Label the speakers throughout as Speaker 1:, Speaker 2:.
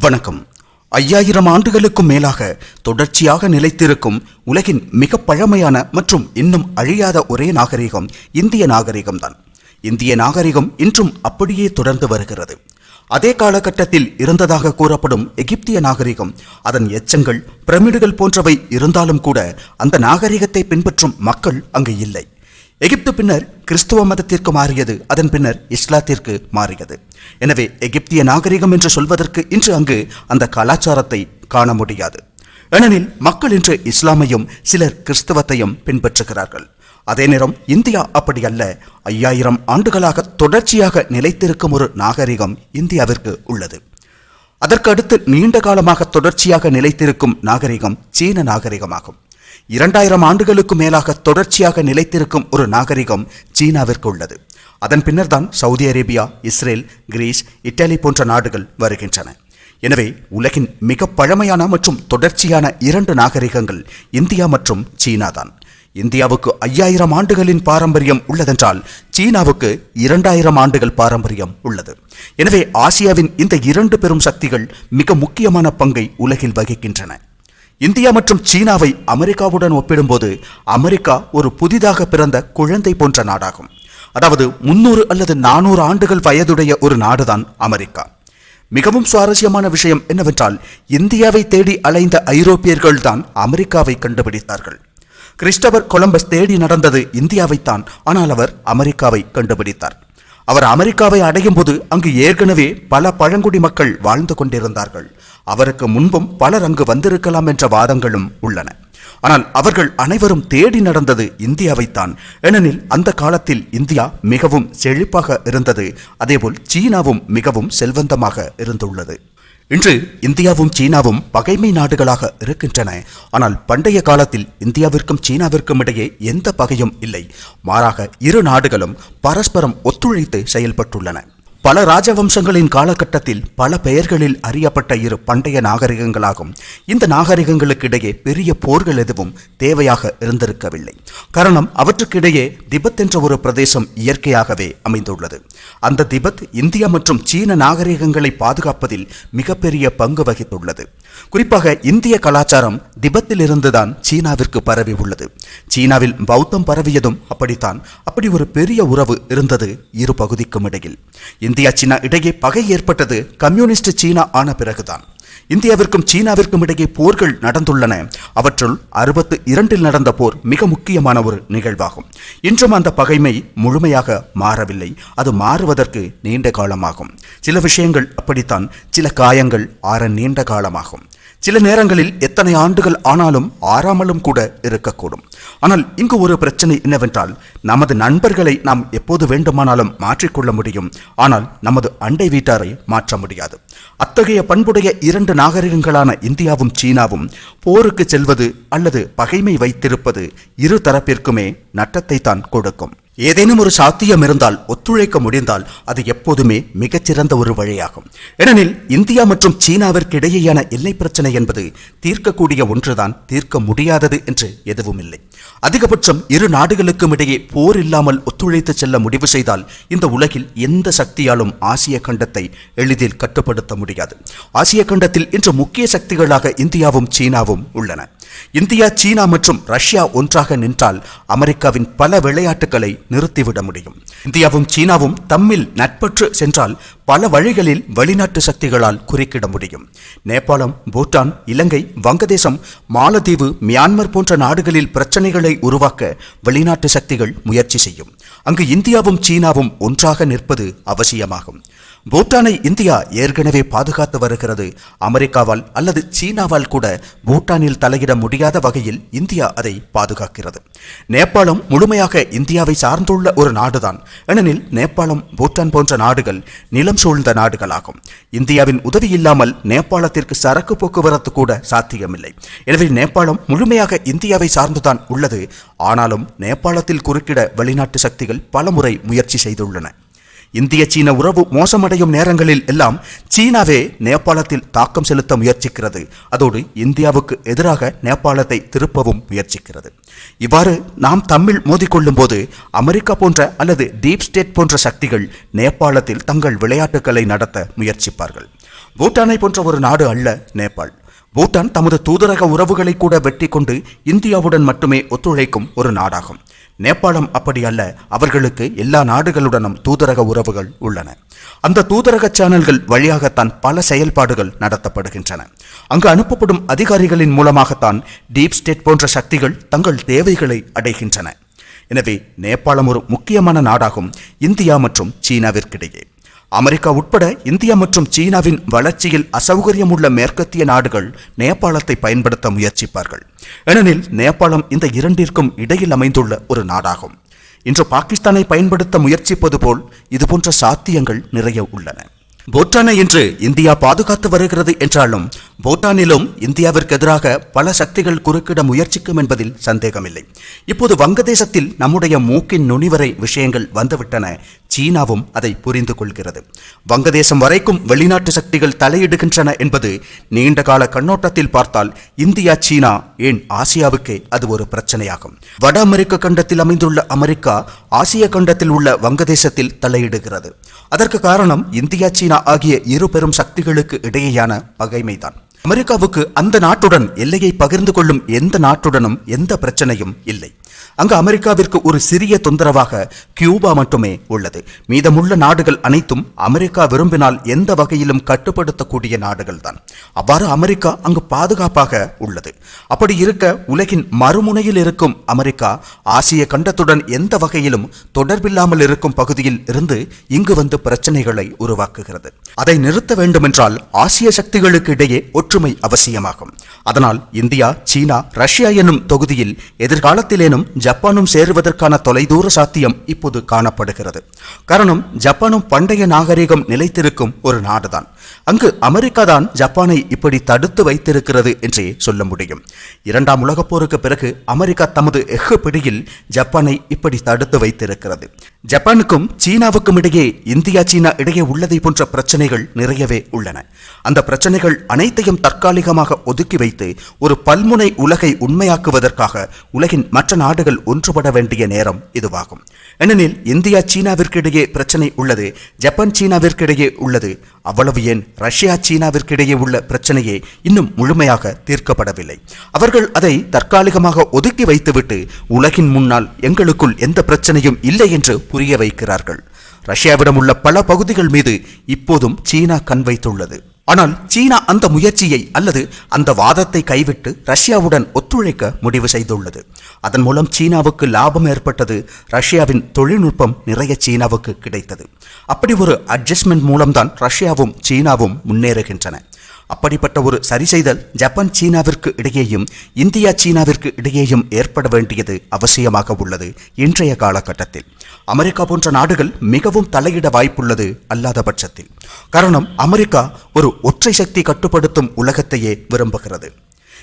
Speaker 1: வணக்கம். ஐயாயிரம் ஆண்டுகளுக்கும் மேலாக தொடர்ச்சியாக நிலைத்திருக்கும் உலகின் மிக பழமையான மற்றும் இன்னும் அழியாத ஒரே நாகரிகம் இந்திய நாகரிகம்தான். இந்திய நாகரிகம் இன்றும் அப்படியே தொடர்ந்து வருகிறது. அதே காலகட்டத்தில் இருந்ததாக கூறப்படும் எகிப்திய நாகரிகம் அதன் எச்சங்கள் பிரமிடுகள் போன்றவை இருந்தாலும் கூட அந்த நாகரிகத்தை பின்பற்றும் மக்கள் அங்கு இல்லை. எகிப்து பின்னர் கிறிஸ்துவ மதத்திற்கு மாறியது. அதன் பின்னர் இஸ்லாத்திற்கு மாறியது. எனவே எகிப்திய நாகரிகம் என்று சொல்வதற்கு இன்று அங்கு அந்த கலாச்சாரத்தை காண முடியாது. ஏனெனில் மக்கள் இன்று இஸ்லாமையும் சிலர் கிறிஸ்தவத்தையும் பின்பற்றுகிறார்கள். அதே நேரம் இந்தியா அப்படி அல்ல. ஐயாயிரம் ஆண்டுகளாக தொடர்ச்சியாக நிலைத்திருக்கும் ஒரு நாகரிகம் இந்தியாவிற்கு உள்ளது. அதற்கு அடுத்து நீண்ட காலமாக தொடர்ச்சியாக நிலைத்திருக்கும் நாகரிகம் சீன நாகரிகமாகும். இரண்டாயிரம் ஆண்டுகளுக்கு மேலாக தொடர்ச்சியாக நிலைத்திருக்கும் ஒரு நாகரிகம் சீனாவிற்கு உள்ளது. அதன் பின்னர்தான் Saudi Arabia Israel Greece Italy போன்ற நாடுகள் வருகின்றன. எனவே உலகின் மிக பழமையான மற்றும் தொடர்ச்சியான இரண்டு நாகரிகங்கள் இந்தியா மற்றும் சீனா தான் இந்தியாவுக்கு ஐயாயிரம் ஆண்டுகளின் பாரம்பரியம் உள்ளதென்றால் சீனாவுக்கு இரண்டாயிரம் ஆண்டுகள் பாரம்பரியம் உள்ளது. எனவே ஆசியாவின் இந்த இரண்டு பெரும் சக்திகள் மிக முக்கியமான பங்கை உலகில் வகிக்கின்றன. இந்தியா மற்றும் சீனாவை அமெரிக்காவுடன் ஒப்பிடும்போது அமெரிக்கா ஒரு புதிதாக பிறந்த குழந்தை போன்ற நாடாகும். அதாவது முன்னூறு அல்லது நானூறு ஆண்டுகள் வயதுடைய ஒரு நாடுதான் அமெரிக்கா. மிகவும் சுவாரஸ்யமான விஷயம் என்னவென்றால் இந்தியாவை தேடி அலைந்த ஐரோப்பியர்கள் தான் அமெரிக்காவை கண்டுபிடித்தார்கள். கிறிஸ்டபர் கொலம்பஸ் தேடி நடந்தது இந்தியாவைத்தான் ஆனால் அவர் அமெரிக்காவை கண்டுபிடித்தார். அவர் அமெரிக்காவை அடையும் போது அங்கு ஏற்கனவே பல பழங்குடி மக்கள் வாழ்ந்து கொண்டிருந்தார்கள். அவருக்கு முன்பும் பலர் அங்கு வந்திருக்கலாம் என்ற வாதங்களும் உள்ளன. ஆனால் அவர்கள் அனைவரும் தேடி நடந்தது இந்தியாவைத்தான். ஏனெனில் அந்த காலத்தில் இந்தியா மிகவும் செழிப்பாக இருந்தது. அதேபோல் சீனாவும் மிகவும் செல்வந்தமாக இருந்துள்ளது. இன்று இந்தியாவும் சீனாவும் பகைமை நாடுகளாக இருக்கின்றன. ஆனால் பண்டைய காலத்தில் இந்தியாவிற்கும் சீனாவிற்கும் இடையே எந்த பகையும் இல்லை. மாறாக இரு நாடுகளும் பரஸ்பரம் ஒத்துழைத்து செயல்பட்டுள்ளன. பல ராஜவம்சங்களின் காலகட்டத்தில் பல பெயர்களில் அறியப்பட்ட இரு பண்டைய நாகரிகங்களாகும். இந்த நாகரிகங்களுக்கு இடையே பெரிய போர்கள் எதுவும் தேவையாக இருந்திருக்கவில்லை. காரணம் அவற்றுக்கிடையே திபெத் என்ற ஒரு பிரதேசம் இயற்கையாகவே அமைந்துள்ளது. அந்த திபெத் இந்தியா மற்றும் சீன நாகரிகங்களை பாதுகாப்பதில் மிகப்பெரிய பங்கு வகித்துள்ளது. குறிப்பாக இந்திய கலாச்சாரம் திபெத்தில் இருந்துதான் சீனாவிற்கு பரவி உள்ளது. சீனாவில் பௌத்தம் பரவியதும் அப்படித்தான். அப்படி ஒரு பெரிய உறவு இருந்தது இரு பகுதிக்கும் இடையில். இந்தியா சீனா இடையே பகை ஏற்பட்டது கம்யூனிஸ்ட் சீனா ஆன பிறகுதான். இந்தியாவிற்கும் சீனாவிற்கும் இடையே போர்கள் நடந்துள்ளன. அவற்றுள் அறுபத்து இரண்டில் நடந்த போர் மிக முக்கியமான ஒரு நிகழ்வாகும். இன்றும் அந்த பகைமை முழுமையாக மாறவில்லை. அது மாறுவதற்கு நீண்ட காலமாகும். சில விஷயங்கள் அப்படித்தான் சில காயங்கள் ஆற நீண்ட காலமாகும். சில நேரங்களில் எத்தனை ஆண்டுகள் ஆனாலும் ஆறாமலும் கூட இருக்கக்கூடும். ஆனால் இங்கு ஒரு பிரச்சனை என்னவென்றால் நமது நண்பர்களை நாம் எப்போது வேண்டுமானாலும் மாற்றிக்கொள்ள முடியும். ஆனால் நமது அண்டை வீட்டாரை மாற்ற முடியாது. அத்தகைய பண்புடைய இரண்டு நாகரிகங்களான இந்தியாவும் சீனாவும் போருக்கு செல்வது அல்லது பகைமை வைத்திருப்பது இரு தரப்பிற்குமே நட்டத்தை தான் கொடுக்கும். ஏதேனும் ஒரு சாத்தியம் இருந்தால் ஒத்துழைக்க முடிந்தால் அது எப்போதுமே மிகச்சிறந்த ஒரு வழியாகும். ஏனெனில் இந்தியா மற்றும் சீனாவிற்கு இடையேயான எல்லை பிரச்சனை என்பது தீர்க்கக்கூடிய ஒன்றுதான் தீர்க்க முடியாதது என்று எதுவும் இல்லை அதிகபட்சம் இரு நாடுகளுக்கும் இடையே போர் இல்லாமல் ஒத்துழைத்து செல்ல முடிவு செய்தால் இந்த உலகில் எந்த சக்தியாலும் ஆசிய கண்டத்தை எளிதில் கட்டுப்படுத்த முடியாது. ஆசிய கண்டத்தில் இன்று முக்கிய சக்திகளாக இந்தியாவும் சீனாவும் உள்ளன. இந்தியா சீனா மற்றும் ரஷ்யா ஒன்றாக நின்றால் அமெரிக்காவின் பல விளையாட்டுகளை நிறுத்திவிட முடியும். இந்தியாவும் சீனாவும் தம்மில் நட்பற்று சென்றால் பல வழிகளில் வெளிநாட்டு சக்திகளால் குறுக்கிட முடியும். நேபாளம் பூட்டான் இலங்கை வங்கதேசம் மாலத்தீவு மியான்மர் போன்ற நாடுகளில் பிரச்சனைகளை உருவாக்க வெளிநாட்டு சக்திகள் முயற்சி செய்யும். அங்கு இந்தியாவும் சீனாவும் ஒன்றாக நிற்பது அவசியமாகும். பூட்டானை இந்தியா ஏற்கனவே பாதுகாத்து வருகிறது. அமெரிக்காவால் அல்லது சீனாவால் கூட பூட்டானில் தலையிட முடியாத வகையில் இந்தியா அதை பாதுகாக்கிறது. நேபாளம் முழுமையாக இந்தியாவை சார்ந்துள்ள ஒரு நாடுதான். ஏனெனில் நேபாளம் பூட்டான் போன்ற நாடுகள் நிலம் சூழ்ந்த நாடுகளாகும். இந்தியாவின் உதவி இல்லாமல் நேபாளத்திற்கு சரக்கு போக்குவரத்து கூட சாத்தியமில்லை. எனவே நேபாளம் முழுமையாக இந்தியாவை சார்ந்துதான் உள்ளது. ஆனாலும் நேபாளத்தில் குறுக்கிட வெளிநாட்டு சக்திகள் பலமுறை முயற்சி செய்துள்ளன. இந்திய சீன உறவு மோசமடையும் நேரங்களில் எல்லாம் சீனாவே நேபாளத்தில் தாக்கம் செலுத்த முயற்சிக்கிறது. அதோடு இந்தியாவுக்கு எதிராக நேபாளத்தை திருப்பவும் முயற்சிக்கிறது. இவ்வாறு நாம் தம்மில் மோதிக்கொள்ளும் போது அமெரிக்கா போன்ற அல்லது டீப் ஸ்டேட் போன்ற சக்திகள் நேபாளத்தில் தங்கள் விளையாட்டுகளை நடத்த முயற்சிப்பார்கள். பூட்டானை போன்ற ஒரு நாடு அல்ல நேபாள். பூட்டான் தமது தூதரக உறவுகளை கூட வெட்டி கொண்டு இந்தியாவுடன் மட்டுமே ஒத்துழைக்கும் ஒரு நாடாகும். நேபாளம் அப்படி அல்ல. அவர்களுக்கு எல்லா நாடுகளுடனும் தூதரக உறவுகள் உள்ளன. அந்த தூதரக சேனல்கள் வழியாகத்தான் பல செயல்பாடுகள் நடத்தப்படுகின்றன. அங்கு அனுப்பப்படும் அதிகாரிகளின் மூலமாகத்தான் டீப் ஸ்டேட் போன்ற சக்திகள் தங்கள் தேவைகளை அடைகின்றன. எனவே நேபாளம் ஒரு முக்கியமான நாடாகும் இந்தியா மற்றும் சீனாவிற்கிடையே. அமெரிக்கா உட்பட இந்தியா மற்றும் சீனாவின் வளர்ச்சியில் அசௌகரியம் உள்ள மேற்கத்திய நாடுகள் நேபாளத்தை பயன்படுத்த முயற்சிப்பார்கள். ஏனெனில் நேபாளம் இந்த இரண்டிற்கும் இடையில் அமைந்துள்ள ஒரு நாடாகும். இன்று பாகிஸ்தானை பயன்படுத்த முயற்சிப்பது போல் இதுபோன்ற சாத்தியங்கள் நிறைய உள்ளன. பூட்டானை இன்று இந்தியா பாதுகாத்து வருகிறது என்றாலும் பூட்டானிலும் இந்தியாவிற்கு எதிராக பல சக்திகள் குறுக்கிட முயற்சிக்கும் என்பதில் சந்தேகமில்லை. இப்போது வங்கதேசத்தில் நம்முடைய மூக்கின் நுனிவரை விஷயங்கள் வந்துவிட்டன. சீனாவும் அதை புரிந்து கொள்கிறது. வங்கதேசம் வரைக்கும் வெளிநாட்டு சக்திகள் தலையிடுகின்றன என்பது நீண்ட கால கண்ணோட்டத்தில் பார்த்தால் இந்தியா சீனா ஏன் ஆசியாவுக்கே அது ஒரு பிரச்சனையாகும். வட அமெரிக்க கண்டத்தில் அமைந்துள்ள அமெரிக்கா ஆசிய கண்டத்தில் உள்ள வங்கதேசத்தில் தலையிடுகிறது. அதற்கு காரணம் இந்தியா சீனா ஆகிய இரு பெரும் சக்திகளுக்கு இடையேயான பகைமைதான். அமெரிக்காவுக்கு அந்த நாட்டுடன் எல்லையை பகிர்ந்து கொள்ளும் எந்த நாட்டுடனும் எந்த பிரச்சனையும் இல்லை. அங்கு அமெரிக்காவிற்கு ஒரு சிறிய தொந்தரவாக கியூபா மட்டுமே உள்ளது. மீதமுள்ள நாடுகள் அனைத்தும் அமெரிக்கா விரும்பினால் எந்த வகையிலும் கட்டுப்படுத்தக்கூடிய நாடுகள் தான் அவ்வாறு அமெரிக்கா அங்கு பாதுகாப்பாக உள்ளது. அப்படி இருக்க உலகின் மறுமுனையில் இருக்கும் அமெரிக்கா ஆசிய கண்டத்துடன் எந்த வகையிலும் தொடர்பில்லாமல் இருக்கும் பகுதியில் இருந்து இங்கு வந்து பிரச்சனைகளை உருவாக்குகிறது. அதை நிறுத்த வேண்டுமென்றால் ஆசிய சக்திகளுக்கு இடையே ஒற்றுமை அவசியமாகும். அதனால் இந்தியா சீனா ரஷ்யா என்னும் தொகுதியில் எதிர்காலத்திலேனும் ஜப்பானும் சேருவதற்கான தொலைதூர சாத்தியம் இப்போது காணப்படுகிறது. காரணம் ஜப்பானும் பண்டைய நாகரிகம் நிலைத்திருக்கும் ஒரு நாடுதான். அங்கு அமெரிக்கா தான் ஜப்பானை இப்படி தடுத்து வைத்திருக்கிறது என்றே சொல்ல முடியும். இரண்டாம் உலகப் போருக்கு பிறகு அமெரிக்கா தமது எஃகு பிடியில் ஜப்பானை இப்படி தடுத்து வைத்திருக்கிறது. ஜப்பானுக்கும் சீனாவுக்கும் இடையே இந்தியா சீனா இடையே உள்ளதை போன்ற பிரச்சனைகள் நிறையவே உள்ளன. அந்த பிரச்சனைகள் அனைத்தையும் தற்காலிகமாக ஒதுக்கி வைத்து ஒரு பல்முனை உலகை உண்மையாக்குவதற்காக உலகின் மற்ற நாடுகள் ஒன்றுபட வேண்டிய நேரம் இதுவாகும். ஏனெனில் இந்தியா சீனாவிற்கு இடையே பிரச்சனை உள்ளது ஜப்பான் சீனாவிற்கு இடையே உள்ளது. அவ்வளவு ஏன் ரஷ்யா சீனாவிற்கு இடையே உள்ள பிரச்சனையே இன்னும் முழுமையாக தீர்க்கப்படவில்லை. அவர்கள் அதை தற்காலிகமாக ஒதுக்கி வைத்துவிட்டு உலகின் முன்னால் எங்களுக்குள் எந்த பிரச்சனையும் இல்லை என்று புரிய வைக்கிறார்கள். ரஷ்யாவிடம் உள்ள பல பகுதிகள் மீது இப்போதும் சீனா கண் வைத்துள்ளது. ஆனால் சீனா அந்த முயற்சியை அல்லது அந்த வாதத்தை கைவிட்டு ரஷ்யாவுடன் ஒத்துழைக்க முடிவு செய்துள்ளது. அதன் மூலம் சீனாவுக்கு லாபம் ஏற்பட்டது. ரஷ்யாவின் தொழில்நுட்பம் நிறைய சீனாவுக்கு கிடைத்தது. அப்படி ஒரு அட்ஜஸ்ட்மெண்ட் மூலம்தான் ரஷ்யாவும் சீனாவும் முன்னேறுகின்றன. அப்படிப்பட்ட ஒரு சரி செய்தல் ஜப்பான் சீனாவிற்கு இடையேயும் இந்தியா சீனாவிற்கு இடையேயும் ஏற்பட வேண்டியது அவசியமாக உள்ளது இன்றைய காலகட்டத்தில். அமெரிக்கா போன்ற நாடுகள் மிகவும் தலையிட வாய்ப்புள்ளது அல்லாத பட்சத்தில். காரணம் அமெரிக்கா ஒரு ஒற்றை சக்தி கட்டுப்படுத்தும் உலகத்தையே விரும்புகிறது.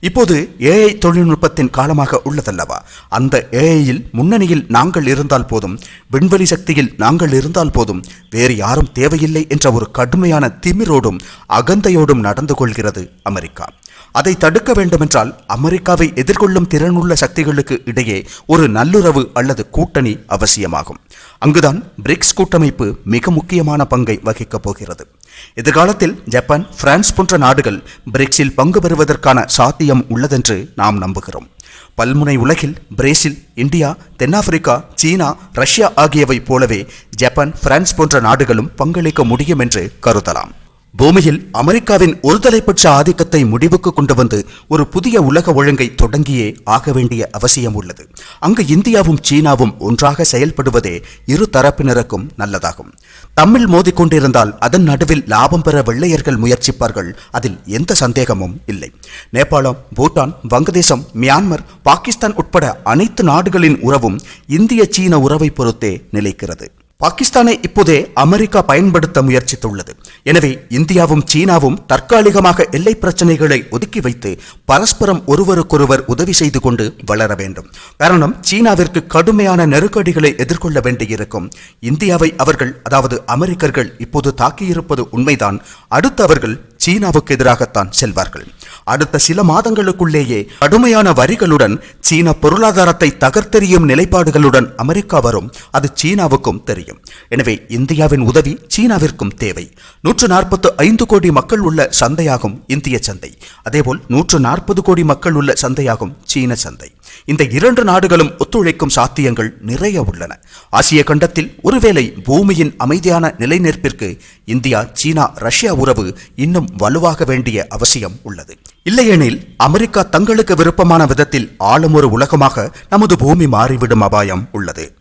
Speaker 1: இப்போது ஏஐ தொழில்நுட்பத்தின் காலமாக உள்ளதல்லவா? அந்த ஏஐயில் முன்னணியில் நாங்கள் இருந்தால் போதும் விண்வெளி சக்தியில் நாங்கள் இருந்தால் போதும் வேறு யாரும் தேவையில்லை என்ற ஒரு கடுமையான திமிரோடும் அகந்தையோடும் நடந்து கொள்கிறது அமெரிக்கா. அதை தடுக்க வேண்டுமென்றால் அமெரிக்காவை எதிர்கொள்ளும் திறனுள்ள சக்திகளுக்கு இடையே ஒரு நல்லுறவு அல்லது கூட்டணி அவசியமாகும். அங்குதான் பிரிக்ஸ் கூட்டமைப்பு மிக முக்கியமான பங்கை வகிக்கப் போகிறது. எதிர்காலத்தில் ஜப்பான் பிரான்ஸ் போன்ற நாடுகள் பிரிக்ஸில் பங்கு பெறுவதற்கான சாத்தியம் உள்ளதென்று நாம் நம்புகிறோம். பல்முனை உலகில் பிரேசில் இந்தியா தென்னாப்பிரிக்கா சீனா ரஷ்யா ஆகியவை போலவே ஜப்பான் பிரான்ஸ் போன்ற நாடுகளும் பங்களிக்க முடியும் என்று கருதலாம். பூமியில் அமெரிக்காவின் ஒருதலைபட்ச ஆதிக்கத்தை முடிவுக்கு கொண்டு வந்து ஒரு புதிய உலக ஒழுங்கை தொடங்கியே ஆக வேண்டிய அவசியம் உள்ளது. அங்கு இந்தியாவும் சீனாவும் ஒன்றாக செயல்படுவதே இரு தரப்பினருக்கும் நல்லதாகும். தம்மில் மோதிக்கொண்டிருந்தால் அதன் நடுவில் லாபம் பெற வெள்ளையர்கள் முயற்சிப்பார்கள். அதில் எந்த சந்தேகமும் இல்லை. நேபாளம் பூட்டான் வங்கதேசம் மியான்மர் பாகிஸ்தான் உட்பட அனைத்து நாடுகளின் உறவும் இந்திய சீன உறவை பொறுத்தே நிலைக்கிறது. பாகிஸ்தானை இப்போதே அமெரிக்கா பயன்படுத்த முயற்சித்துள்ளது. எனவே இந்தியாவும் சீனாவும் தற்காலிகமாக எல்லை பிரச்சனைகளை ஒதுக்கி வைத்து பரஸ்பரம் ஒருவருக்கொருவர் உதவி செய்து கொண்டு வளர வேண்டும். காரணம் சீனாவிற்கு கடுமையான நெருக்கடிகளை எதிர்கொள்ள வேண்டியிருக்கும். இந்தியாவை அவர்கள் அதாவது அமெரிக்கர்கள் இப்போது தாக்கியிருப்பது உண்மைதான். அடுத்து அவர்கள் சீனாவுக்கு எதிராகத்தான் செல்வார்கள். அடுத்த சில மாதங்களுக்குள்ளேயே கடுமையான வரிகளுடன் சீன பொருளாதாரத்தை தகர்த்தெறியும் நிலைப்பாடுகளுடன் அமெரிக்கா வரும். அது சீனாவுக்கும் தெரியும். எனவே இந்தியாவின் உதவி சீனாவிற்கும் தேவை. நூற்று நாற்பத்து ஐந்து கோடி மக்கள் உள்ள சந்தையாகும் இந்திய சந்தை. அதேபோல் நூற்று நாற்பது கோடி மக்கள் உள்ள சந்தையாகும் சீன சந்தை. இந்த இரண்டு நாடுகளும் ஒத்துழைக்கும் சாத்தியங்கள் நிறைய உள்ளன. ஆசிய கண்டத்தில் ஒருவேளை பூமியின் அமைதியான நிலைநிற்பிற்கு இந்தியா சீனா ரஷ்யா உறவு இன்னும் வலுவாக வேண்டிய அவசியம் உள்ளது. இல்லையெனில் அமெரிக்கா தங்களுக்கு விருப்பமான விதத்தில் ஆளும் ஒரு உலகமாக நமது பூமி மாறிவிடும் அபாயம் உள்ளது.